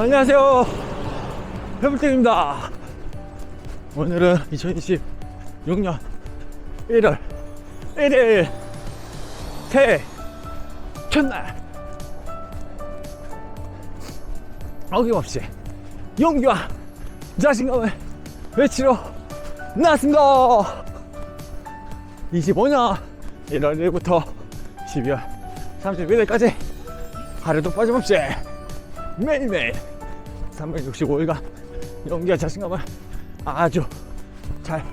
안녕하세요. 해물땡입니다. 오늘은 2026년 1월 1일 새해 첫날 어김없이 용기와 자신감을 외치러 나왔습니다. 25년 1월 1일부터 12월 31일까지 하루도 빠짐없이 매일매일 365일간 용기와 자신감을 아주 잘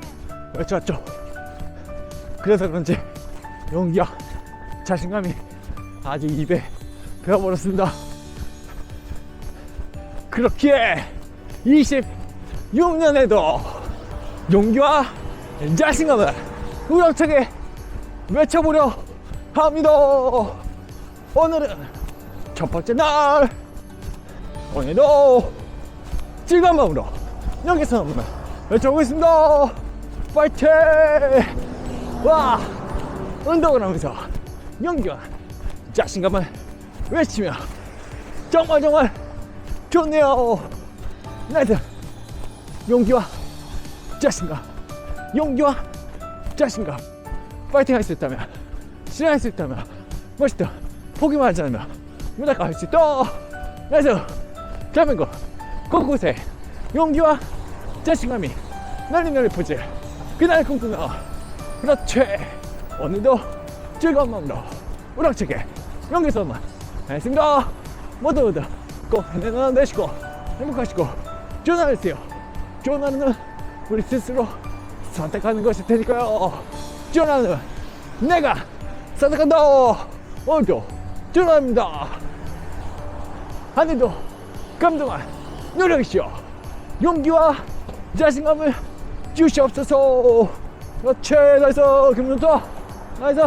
외쳐왔죠. 그래서 그런지 용기와 자신감이 아주 입에 배어버렸습니다. 그렇기에 26년에도 용기와 자신감을 우렁차게 외쳐보려 합니다. 오늘은 첫 번째 날. 오늘도 즐거운 마음으로 여기서 한번 외쳐보겠습니다. 파이팅! 와! 운동을 하면서 용기와 자신감을 외치며 정말 정말 좋네요. 나이들 용기와 자신감, 용기와 자신감, 파이팅 할 수 있다면, 실현할 수 있다면, 멋있다. 포기만 하지 않으면 무조건 할수 있다. 그래서 대한민국 곳곳에 용기와 자신감이 널리 널리 퍼질 그날 꿈꾸며 그렇지. 오늘도 즐거운 마음으로 우락차게 용기서만 했습니다. 모두 모두 꼭 해내시고 행복하시고 좋은 하루 되세요. 좋은 하루는 우리 스스로 선택하는 것일 테니까요. 하루는 내가 선택한다. 오늘도 하루입니다. 하늘도 감동한 노력이시오. 용기와 자신감을 주시옵소서. 그렇지 나이스 김준호 나이스